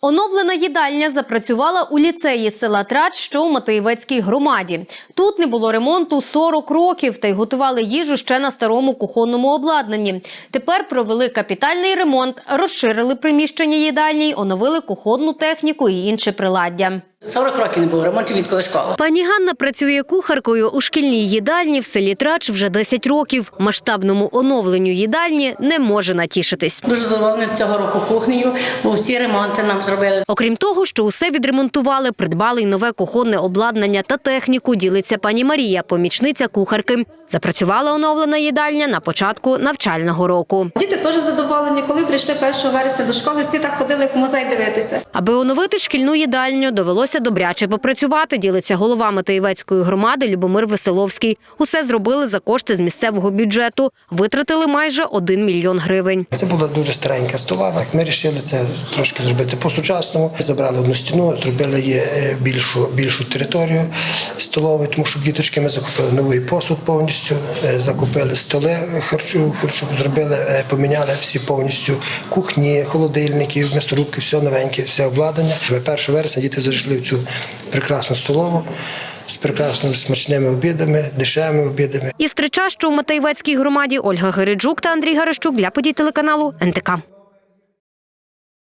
Оновлена їдальня запрацювала у ліцеї села Трач, що у Матиєвецькій громаді. Тут не було ремонту 40 років, та й готували їжу ще на старому кухонному обладнанні. Тепер провели капітальний ремонт, розширили приміщення їдальні, оновили кухонну техніку і інше приладдя. 40 років не було ремонтів відколи школи. Пані Ганна працює кухаркою у шкільній їдальні в селі Трач вже 10 років. Масштабному оновленню їдальні не може натішитись. Дуже задоволена цього року кухнею, бо всі ремонти нам зробили. Окрім того, що усе відремонтували, придбали й нове кухонне обладнання та техніку, ділиться пані Марія, помічниця кухарки. Запрацювала оновлена їдальня на початку навчального року. Діти теж задоволені. Коли прийшли 1 вересня до школи, всі так ходили як в музей дивитися. Аби оновити шкільну їдальню, довелося добряче попрацювати, ділиться голова Матеєвецької громади Любомир Веселовський. Усе зробили за кошти з місцевого бюджету. Витратили майже 1 мільйон гривень. Це була дуже старенька столова. Ми вирішили це трошки зробити по-сучасному. Забрали одну стіну, зробили її е, більшу, більшу територію столової, тому що діточки ми закупили новий посуд повністю, е, закупили столи харчу, харчу зробили, е, поміняли всі повністю кухні, холодильники, м'ясорубки, все новеньке, все обладнання. 1 вересня діти зайшли в цю прекрасну столову з прекрасними смачними обідами, дешевими обідами. Із Трича, що у Матеєвецькій громаді Ольга Гериджук та Андрій Гарещук для подій телеканалу НТК.